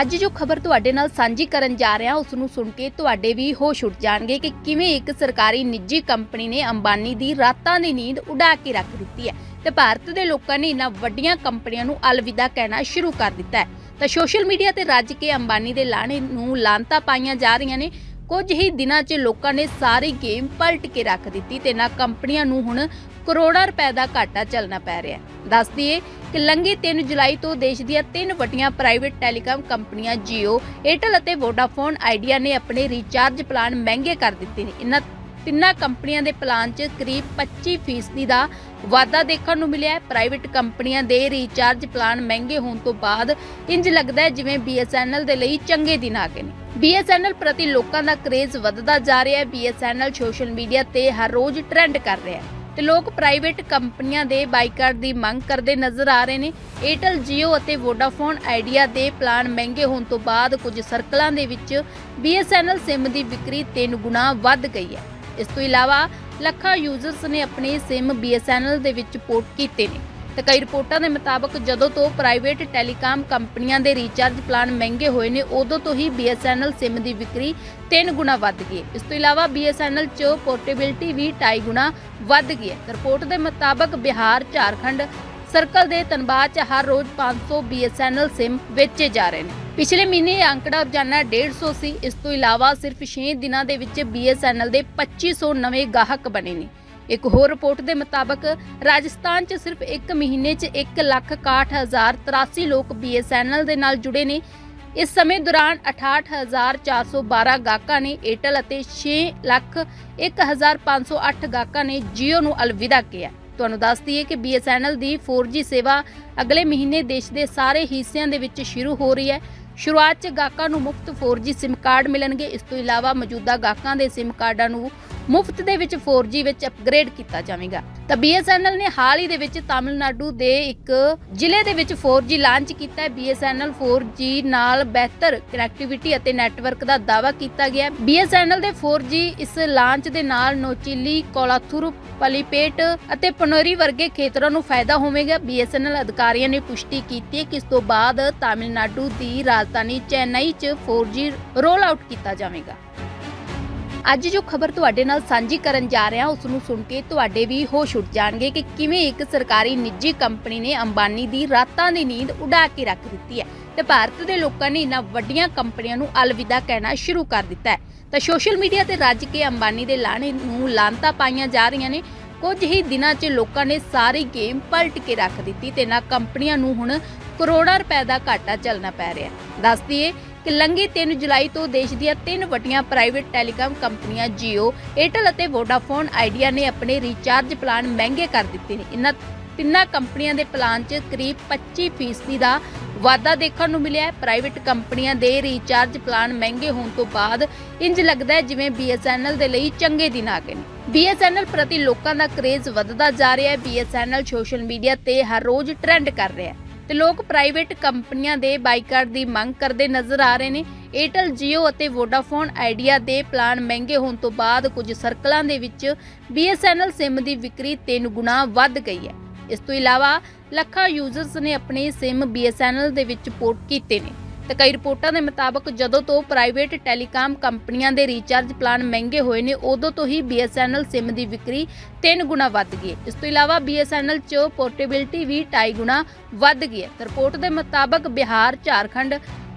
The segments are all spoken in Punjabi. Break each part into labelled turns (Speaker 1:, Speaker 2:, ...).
Speaker 1: ਅੱਜ ਜੋ ਖਬਰ ਤੁਹਾਡੇ ਨਾਲ ਸਾਂਝੀ ਕਰਨ ਜਾ ਰਹੇ ਹਾਂ ਉਸ ਨੂੰ ਸੁਣ ਕੇ ਤੁਹਾਡੇ ਵੀ ਹੋਸ਼ ਉੱਡ ਜਾਣਗੇ ਕਿ ਕਿਵੇਂ ਇੱਕ ਸਰਕਾਰੀ ਨਿੱਜੀ ਕੰਪਨੀ ਨੇ ਅੰਬਾਨੀ ਦੀ ਰਾਤਾਂ ਦੀ ਨੀਂਦ ਉਡਾ ਕੇ ਰੱਖ ਦਿੱਤੀ ਹੈ ਤੇ ਭਾਰਤ ਦੇ ਲੋਕਾਂ ਨੇ ਇਹਨਾਂ ਵੱਡੀਆਂ ਕੰਪਨੀਆਂ ਨੂੰ ਅਲਵਿਦਾ ਕਹਿਣਾ ਸ਼ੁਰੂ ਕਰ ਦਿੱਤਾ ਹੈ। ਤਾਂ ਸੋਸ਼ਲ ਮੀਡੀਆ ਤੇ ਰੱਜ ਕੇ ਅੰਬਾਨੀ ਦੇ ਲਾਣੇ ਨੂੰ ਲਾਂਤਾ ਪਾਈਆਂ ਜਾ ਰਹੀਆਂ ਨੇ। ਕੁਝ ਹੀ ਦਿਨਾਂ 'ਚ ਲੋਕਾਂ ਨੇ ਸਾਰੀ ਗੇਮ ਪਲਟ ਕੇ ਰੱਖ ਦਿੱਤੀ ਤੇ ਇਹਨਾਂ ਕੰਪਨੀਆਂ ਨੂੰ ਹੁਣ ਕਰੋੜਾਂ ਰੁਪਏ ਦਾ ਘਾਟਾ ਚੱਲਣਾ ਪੈ ਰਿਹਾ ਹੈ। ਦੱਸ ਦਈਏ ਕਿ ਲੰਘੀ 3 ਜੁਲਾਈ ਤੋਂ ਦੇਸ਼ ਦੀਆਂ ਤਿੰਨ ਵੱਡੀਆਂ ਪ੍ਰਾਈਵੇਟ ਟੈਲੀਕਾਮ ਕੰਪਨੀਆਂ Jio, Airtel ਅਤੇ Vodafone Idea ਨੇ ਆਪਣੇ ਰੀਚਾਰਜ ਪਲਾਨ ਮਹਿੰਗੇ ਕਰ ਦਿੱਤੇ ਨੇ। ਇਹਨਾਂ ਤਿੰਨਾਂ ਕੰਪਨੀਆਂ ਦੇ ਪਲਾਨ 'ਚ ਕਰੀਬ 25% ਦਾ ਵਾਧਾ ਦੇਖਣ ਨੂੰ ਮਿਲਿਆ ਹੈ। ਪ੍ਰਾਈਵੇਟ ਕੰਪਨੀਆਂ ਦੇ ਰੀਚਾਰਜ ਪਲਾਨ ਮਹਿੰਗੇ ਹੋਣ ਤੋਂ ਬਾਅਦ ਇੰਜ ਲੱਗਦਾ ਹੈ ਜਿਵੇਂ BSNL ਦੇ ਲਈ ਚੰਗੇ ਦਿਨ ਆ ਗਏ ਨੇ। BSNL ਪ੍ਰਤੀ ਲੋਕਾਂ ਦਾ ਕਰੇਜ਼ ਵੱਧਦਾ ਜਾ ਰਿਹਾ ਹੈ। BSNL ਸੋਸ਼ਲ ਮੀਡੀਆ ਤੇ ਹਰ ਰੋਜ਼ ਟ੍ਰੈਂਡ ਕਰ ਰਿਹਾ ਹੈ। ਤੇ ਲੋਕ ਪ੍ਰਾਈਵੇਟ ਕੰਪਨੀਆਂ ਦੇ ਬਾਈਕਾਟ ਦੀ ਮੰਗ ਕਰਦੇ ਨਜ਼ਰ ਆ ਰਹੇ ਨੇ। Airtel Jio ਅਤੇ Vodafone Idea ਦੇ ਪਲਾਨ ਮਹਿੰਗੇ ਹੋਣ ਤੋਂ ਬਾਅਦ ਕੁਝ ਸਰਕਲਾਂ ਦੇ ਵਿੱਚ BSNL SIM ਦੀ ਵਿਕਰੀ 3 ਗੁਣਾ ਵੱਧ ਗਈ ਹੈ। ਇਸ ਤੋਂ ਇਲਾਵਾ ਲੱਖਾਂ ਯੂਜ਼ਰਸ ਨੇ ਆਪਣੇ SIM BSNL ਦੇ ਵਿੱਚ ਪੋਰਟ ਕੀਤੇ ਨੇ। ਤੇ ਕਈ ਰਿਪੋਰਟਾਂ ਦੇ ਮੁਤਾਬਕ ਜਦੋਂ ਤੋਂ ਪ੍ਰਾਈਵੇਟ ਟੈਲੀਕਾਮ ਕੰਪਨੀਆਂ ਦੇ ਰੀਚਾਰਜ ਪਲਾਨ ਮਹਿੰਗੇ ਹੋਏ ਨੇ, ਉਦੋਂ ਤੋਂ ਹੀ BSNL SIM ਦੀ ਵਿਕਰੀ 3 ਗੁਣਾ ਵੱਧ ਗਈ ਹੈ। ਇਸ ਤੋਂ ਇਲਾਵਾ BSNL 'ਚ ਪੋਰਟੇਬਿਲਟੀ ਵੀ 2.5 ਗੁਣਾ ਵੱਧ ਗਈ ਹੈ। ਰਿਪੋਰਟ ਦੇ ਮੁਤਾਬਕ ਬਿਹਾਰ, ਝਾਰਖੰਡ ਸਰਕਲ ਦੇ ਤਨਬਾਹ 'ਚ ਹਰ ਰੋਜ਼ 500 BSNL SIM ਵੇਚੇ ਜਾ ਰਹੇ ਨੇ। ਪਿਛਲੇ ਮਹੀਨੇ ਇਹ ਅੰਕੜਾ ਰੋਜ਼ਾਨਾ 150 ਸੀ ਇਸ ਤੋਂ ਇਲਾਵਾ ਸਿਰਫ 6 ਦਿਨਾਂ ਦੇ ਵਿੱਚ BSNL ਦੇ 2500 ਨਵੇਂ ਗਾਹਕ ਬਣੇ ਨੇ। ਇੱਕ ਹੋਰ ਰਿਪੋਰਟ ਦੇ ਮੁਤਾਬਕ ਰਾਜਸਥਾਨ 'ਚ ਸਿਰਫ 1 ਮਹੀਨੇ 'ਚ 161083 ਲੋਕ BSNL ਦੇ ਨਾਲ ਜੁੜੇ ਨੇ। ਇਸ ਸਮੇਂ ਦੌਰਾਨ 68412 ਗਾਹਕਾਂ ਨੇ ਏਅਰਟੈਲ ਅਤੇ 601508 ਗਾਹਕਾਂ ਨੇ Jio ਨੂੰ ਅਲਵਿਦਾ ਕਿਹਾ। ਤੁਹਾਨੂੰ ਦੱਸ ਦਈਏ ਕਿ BSNL ਦੀ 4G ਸੇਵਾ ਅਗਲੇ ਮਹੀਨੇ ਦੇਸ਼ ਦੇ ਸਾਰੇ ਹਿੱਸਿਆਂ ਦੇ ਵਿੱਚ ਸ਼ੁਰੂ ਹੋ ਰਹੀ ਹੈ। ਸ਼ੁਰੂਆਤ 'ਚ ਗਾਹਕਾਂ ਨੂੰ ਮੁਫਤ 4G SIM ਕਾਰਡ ਮਿਲਣਗੇ। ਇਸ ਤੋਂ ਇਲਾਵਾ ਮੌਜੂਦਾ ਗਾਹਕਾਂ ਦੇ SIM ਕਾਰਡਾਂ ਨੂੰ ਮੁਫਤ ਦੇ ਵਿੱਚ 4G ਵਿੱਚ ਅਪਗ੍ਰੇਡ ਕੀਤਾ ਜਾਵੇਗਾ। ਤਾਂ BSNL ਨੇ ਹਾਲ ਹੀ ਦੇ ਵਿੱਚ ਤਾਮਿਲਨਾਡੂ ਦੇ ਇੱਕ ਜ਼ਿਲ੍ਹੇ ਦੇ ਵਿੱਚ 4G ਲਾਂਚ ਕੀਤਾ ਹੈ। BSNL 4G ਨਾਲ ਬਿਹਤਰ ਕਨੈਕਟੀਵਿਟੀ ਅਤੇ ਨੈਟਵਰਕ ਦਾ ਦਾਅਵਾ ਕੀਤਾ ਗਿਆ ਹੈ। BSNL ਦੇ 4G ਇਸ ਲਾਂਚ ਦੇ ਨਾਲ ਨੋਚਿਲੀ ਕੋਲਾਥੁਰ ਪਲੀਪੇਟ ਅਤੇ ਪਨੋਰੀ ਵਰਗੇ ਖੇਤਰਾਂ ਨੂੰ ਫਾਇਦਾ ਹੋਵੇਗਾ। BSNL ਅਧਿਕਾਰੀਆਂ ਨੇ ਪੁਸ਼ਟੀ ਕੀਤੀ ਹੈ ਕਿ ਇਸ ਤੋਂ ਬਾਅਦ ਤਾਮਿਲਨਾਡੂ ਦੀ ਰਾਜਧਾਨੀ ਚੇਨਈ 'ਚ 4G ਰੋਲ ਆਊਟ ਕੀਤਾ ਜਾਵੇਗਾ। ਅੱਜ ਜੋ ਖਬਰ ਤੁਹਾਡੇ ਨਾਲ ਸਾਂਝੀ ਕਰਨ ਜਾ ਰਹੇ ਹਾਂ ਉਸ ਨੂੰ ਸੁਣ ਕੇ ਤੁਹਾਡੇ ਵੀ ਹੋਸ਼ ਉੱਡ ਜਾਣਗੇ ਕਿ ਕਿਵੇਂ ਇੱਕ ਸਰਕਾਰੀ ਨਿੱਜੀ ਕੰਪਨੀ ਨੇ ਅੰਬਾਨੀ ਦੀ ਰਾਤਾਂ ਦੀ ਨੀਂਦ ਉਡਾ ਕੇ ਰੱਖ ਦਿੱਤੀ ਹੈ ਤੇ ਭਾਰਤ ਦੇ ਲੋਕਾਂ ਨੇ ਇਹਨਾਂ ਵੱਡੀਆਂ ਕੰਪਨੀਆਂ ਨੂੰ ਅਲਵਿਦਾ ਕਹਿਣਾ ਸ਼ੁਰੂ ਕਰ ਦਿੱਤਾ ਹੈ। ਤਾਂ ਸੋਸ਼ਲ ਮੀਡੀਆ ਤੇ ਰੱਜ ਕੇ ਅੰਬਾਨੀ ਦੇ ਲਾਣੇ ਨੂੰ ਲਾਂਤਾ ਪਾਈਆਂ ਜਾ ਰਹੀਆਂ ਨੇ। ਕੁਝ ਹੀ ਦਿਨਾਂ 'ਚ ਲੋਕਾਂ ਨੇ ਸਾਰੀ ਗੇਮ ਪਲਟ ਕੇ ਰੱਖ ਦਿੱਤੀ ਤੇ ਇਹਨਾਂ ਕੰਪਨੀਆਂ ਨੂੰ ਹੁਣ ਕਰੋੜਾਂ ਰੁਪਏ ਦਾ ਘਾਟਾ ਚੱਲਣਾ ਪੈ ਰਿਹਾ ਦੱਸਦੀਏ ਕਿ ਲੰਘੀ 3 ਜੁਲਾਈ ਤੋਂ ਦੇਸ਼ ਦੀਆਂ ਤਿੰਨ ਵੱਡੀਆਂ ਪ੍ਰਾਈਵੇਟ ਟੈਲੀਕਾਮ ਕੰਪਨੀਆਂ Jio, Airtel ਅਤੇ Vodafone Idea ਨੇ ਆਪਣੇ ਰੀਚਾਰਜ ਪਲਾਨ ਮਹਿੰਗੇ ਕਰ ਦਿੱਤੇ ਨੇ। ਇਹਨਾਂ ਤਿੰਨਾਂ ਕੰਪਨੀਆਂ ਦੇ ਪਲਾਨ 'ਚ ਕਰੀਬ 25% ਦਾ ਵਾਧਾ ਦੇਖਣ ਨੂੰ ਮਿਲਿਆ ਹੈ। ਪ੍ਰਾਈਵੇਟ ਕੰਪਨੀਆਂ ਦੇ ਰੀਚਾਰਜ ਪਲਾਨ ਮਹਿੰਗੇ ਹੋਣ ਤੋਂ ਬਾਅਦ ਇੰਜ ਲੱਗਦਾ ਹੈ ਜਿਵੇਂ BSNL ਦੇ ਲਈ ਚੰਗੇ ਦਿਨ ਆ ਗਏ ਨੇ। BSNL ਪ੍ਰਤੀ ਲੋਕਾਂ ਦਾ ਕਰੇਜ਼ ਵੱਧਦਾ ਜਾ ਰਿਹਾ ਹੈ। BSNL ਸੋਸ਼ਲ ਮੀਡੀਆ ਤੇ ਹਰ ਰੋਜ਼ ਟ੍ਰੈਂਡ ਕਰ ਰਿਹਾ ਹੈ। ਤੇ ਲੋਕ ਪ੍ਰਾਈਵੇਟ ਕੰਪਨੀਆਂ ਦੇ ਬਾਈਕਾਟ ਦੀ ਮੰਗ ਕਰਦੇ ਨਜ਼ਰ ਆ ਰਹੇ ਨੇ। Airtel Jio ਅਤੇ Vodafone Idea ਦੇ ਪਲਾਨ ਮਹਿੰਗੇ ਹੋਣ ਤੋਂ ਬਾਅਦ ਕੁਝ ਸਰਕਲਾਂ ਦੇ ਵਿੱਚ BSNL SIM ਦੀ ਵਿਕਰੀ 3 ਗੁਣਾ ਵੱਧ ਗਈ ਹੈ। ਇਸ ਤੋਂ ਇਲਾਵਾ ਲੱਖਾਂ ਯੂਜ਼ਰਸ ਨੇ ਆਪਣੇ SIM BSNL ਦੇ ਵਿੱਚ ਪੋਰਟ ਕੀਤੇ ਨੇ। ਤੇ ਕਈ ਰਿਪੋਰਟਾਂ ਦੇ ਮੁਤਾਬਕ ਜਦੋਂ ਤੋਂ ਪ੍ਰਾਈਵੇਟ ਟੈਲੀਕਾਮ ਕੰਪਨੀਆਂ ਦੇ ਰੀਚਾਰਜ ਪਲਾਨ ਮਹਿੰਗੇ ਹੋਏ ਨੇ, ਉਦੋਂ ਤੋਂ ਹੀ BSNL SIM ਦੀ ਵਿਕਰੀ 3 ਗੁਣਾ ਵੱਧ ਗਈ ਇਸ ਤੋਂ ਇਲਾਵਾ BSNL 'ਚ ਪੋਰਟੇਬਿਲਟੀ ਵੀ 2.5 ਗੁਣਾ ਵੱਧ ਗਈ ਹੈ। ਰਿਪੋਰਟ ਦੇ ਮੁਤਾਬਕ ਬਿਹਾਰ, ਝਾਰਖੰਡ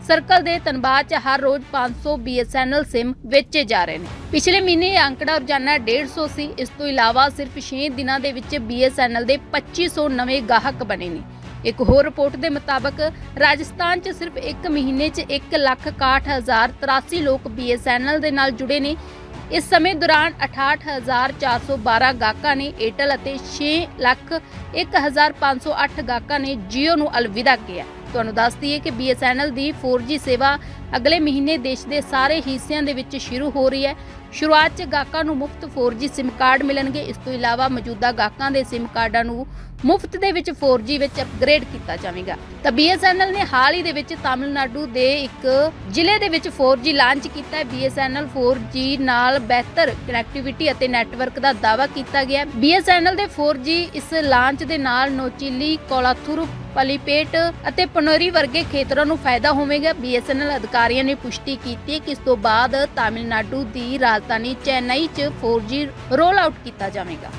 Speaker 1: ਸਰਕਲ ਦੇ ਤਨਬਾਹ 'ਚ ਹਰ ਰੋਜ਼ 500 BSNL SIM ਵੇਚੇ ਜਾ ਰਹੇ ਨੇ। ਪਿਛਲੇ ਮਹੀਨੇ ਇਹ ਅੰਕੜਾ ਰੋਜ਼ਾਨਾ 150 ਸੀ ਇਸ ਤੋਂ ਇਲਾਵਾ ਸਿਰਫ 6 ਦਿਨਾਂ ਦੇ ਵਿੱਚ BSNL ਦੇ 2500 ਨਵੇਂ ਗਾਹਕ ਬਣੇ ਨੇ। ਇੱਕ ਹੋਰ ਰਿਪੋਰਟ ਦੇ ਮੁਤਾਬਕ, ਰਾਜਸਥਾਨ 'ਚ ਸਿਰਫ 1 ਮਹੀਨੇ 'ਚ 161083 ਲੋਕ BSNL ਦੇ ਨਾਲ ਜੁੜੇ ਨੇ। ਇਸ ਸਮੇਂ ਦੌਰਾਨ 68412 ਗਾਹਕਾਂ ਨੇ ਏਅਰਟੈਲ ਅਤੇ 601508 ਗਾਹਕਾਂ ਨੇ Jio ਨੂੰ ਅਲਵਿਦਾ ਕਿਹਾ। ਤੁਹਾਨੂੰ ਦੱਸ ਦਈਏ ਕਿ BSNL ਦੀ 4G ਸੇਵਾ ਅਗਲੇ ਮਹੀਨੇ ਦੇਸ਼ ਦੇ ਸਾਰੇ ਹਿੱਸਿਆਂ ਦੇ ਵਿੱਚ ਸ਼ੁਰੂ ਹੋ ਰਹੀ ਹੈ। ਸ਼ੁਰੂਆਤ 'ਚ ਗਾਹਕਾਂ ਨੂੰ ਮੁਫਤ 4G SIM ਕਾਰਡ ਮਿਲਣਗੇ। ਇਸ ਤੋਂ ਇਲਾਵਾ ਮੌਜੂਦਾ ਗਾਹਕਾਂ ਦੇ SIM ਕਾਰਡਾਂ ਨੂੰ ਮੁਫਤ ਦੇ ਵਿੱਚ 4G ਵਿੱਚ ਅਪਗ੍ਰੇਡ ਕੀਤਾ ਜਾਵੇਗਾ। ਤਾਂ BSNL ਨੇ ਹਾਲ ਹੀ ਦੇ ਵਿੱਚ ਤਾਮਿਲਨਾਡੂ ਦੇ ਇੱਕ ਜ਼ਿਲ੍ਹੇ ਦੇ ਵਿੱਚ 4G ਲਾਂਚ ਕੀਤਾ ਹੈ। BSNL 4G ਨਾਲ ਬਿਹਤਰ ਕਨੈਕਟੀਵਿਟੀ ਅਤੇ ਨੈਟਵਰਕ ਦਾ ਦਾਅਵਾ ਕੀਤਾ ਗਿਆ ਹੈ। BSNL ਦੇ 4G ਇਸ ਲਾਂਚ ਦੇ ਨਾਲ ਨੋਚਿਲੀ ਕੋਲਾਥੁਰ ਪਲੀਪੇਟ ਅਤੇ ਪਨੋਰੀ ਵਰਗੇ ਖੇਤਰਾਂ ਨੂੰ ਫਾਇਦਾ ਹੋਵੇਗਾ। BSNL ਅਧਿਕਾਰੀਆਂ ਨੇ ਪੁਸ਼ਟੀ ਕੀਤੀ ਕਿ ਇਸ ਤੋਂ ਬਾਅਦ ਤਾਮਿਲਨਾਡੂ ਦੀ ਰਾਜਧਾਨੀ ਚੇਨਈ 'ਚ 4G ਰੋਲ ਆਊਟ ਕੀਤਾ ਜਾਵੇਗਾ।